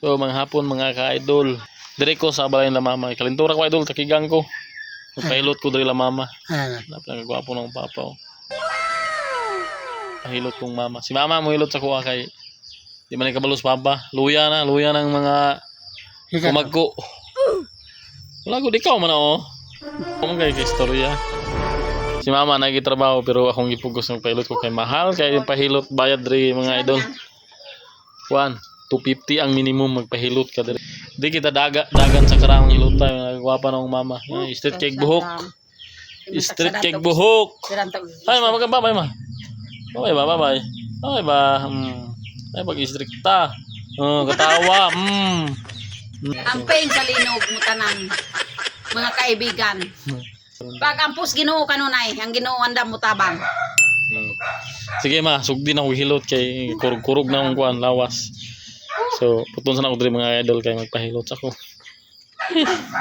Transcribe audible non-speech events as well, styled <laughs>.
So mga hapon mga ka-idol. Dire ko sa balay na mama. Kalintura ko idol kakigang ko. Pahilot ko dire la mama. Ano? Napakagwapo ng papa oh. Pahilot kong mama. Si mama mo hilot sa kuha kay di man kabalos papa. Luya na, luya ng mga kumagko. Wala ko ikaw man oh. Kung kay kay istorya. Si mama nagitrabaho pero akong gipugos ng pahilot ko kay mahal kay yung pahilot bayad diri mga idol. Juan, 250 ang minimum magpahilot ka diri. Di kita daga dagan sa karang hilot tayo nagwapa ng mama. Ay, street cake buhok. Street cake buhok. Ay, ma, magkababay ma. Babay ba, babay. Babay ba. Hmm. Ay, pag-istrikta. Oh, katawa. <laughs> Hmm. Ang pain sa linog mo tanan. Mga kaibigan. Pag ampus Ginoo kanunay, ang Ginoo anda mo tabang. Sige ma, sugdi na ako hilot kay kurug-kurug na akong kuan lawas. So, puton sa na ako diri mga idol kay magpahilot ako. <laughs>